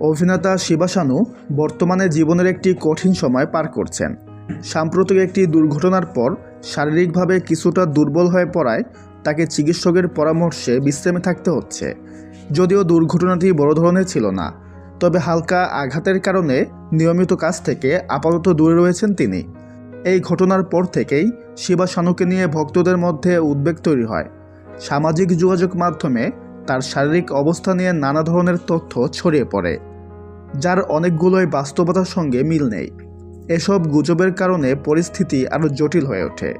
অভিনেতা শিবাসানু বর্তমানে জীবনের একটি কঠিন সময় পার করছেন। সাম্প্রতিক একটি দুর্ঘটনার পর শারীরিকভাবে কিছুটা দুর্বল হয়ে পড়ায় তাকে চিকিৎসকের পরামর্শে বিশ্রামে থাকতে হচ্ছে। যদিও দুর্ঘটনাটি বড় ধরনের ছিল না, তবে হালকা আঘাতের কারণে নিয়মিত কাজ থেকে আপাতত দূরে রয়েছেন তিনি। এই ঘটনার পর থেকেই শিবাসানুকে নিয়ে ভক্তদের মধ্যে উদ্বেগ তৈরি হয়। সামাজিক যোগাযোগ মাধ্যমে তার শারীরিক অবস্থা নিয়ে নানা ধরনের তথ্য ছড়িয়ে পড়ে। যার অনেকগুলোই বাস্তবতার সঙ্গে মিল নেই। এসব গুজবের কারণে পরিস্থিতি আরও জটিল হয়ে ওঠে।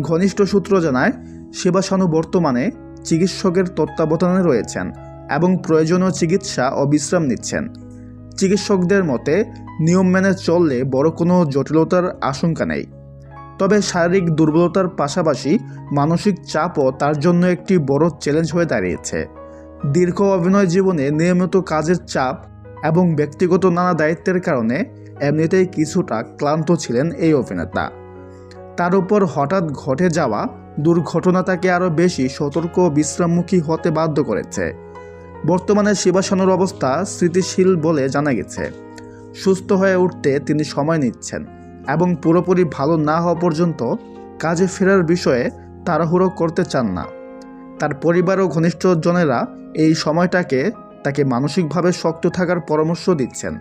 ঘনিষ্ঠ সূত্র জানায় শিবাসানু বর্তমানে চিকিৎসকের তত্ত্বাবধানে রয়েছেন এবং প্রয়োজনীয় চিকিৎসা ও বিশ্রাম নিচ্ছেন। চিকিৎসকদের মতে, নিয়ম মেনে চললে বড় কোনো জটিলতার আশঙ্কা নেই। তবে শারীরিক দুর্বলতার পাশাপাশি মানসিক চাপও তার জন্য একটি বড় চ্যালেঞ্জ হয়ে দাঁড়িয়েছে। দীর্ঘ অভিনয় জীবনে নিয়মিত কাজের চাপ এবং ব্যক্তিগত নানা দায়িত্বের কারণে এমনিতেই কিছুটা ক্লান্ত ছিলেন এই অভিনেতা। তার উপর হঠাৎ ঘটে যাওয়া দুর্ঘটনা তাকে আরও বেশি সতর্ক ও বিশ্রামমুখী হতে বাধ্য করেছে। বর্তমানে শিবাসানুর অবস্থা স্থিতিশীল বলে জানা গেছে। সুস্থ হয়ে উঠতে তিনি সময় নিচ্ছেন এবং পুরোপুরি ভালো না হওয়া পর্যন্ত কাজে ফেরার বিষয়ে তাড়াহুড়ো করতে চান না। তার পরিবার ও ঘনিষ্ঠজনেরা এই সময়টাকে তাকে মানসিকভাবে শক্ত থাকার পরামর্শ দিচ্ছেন।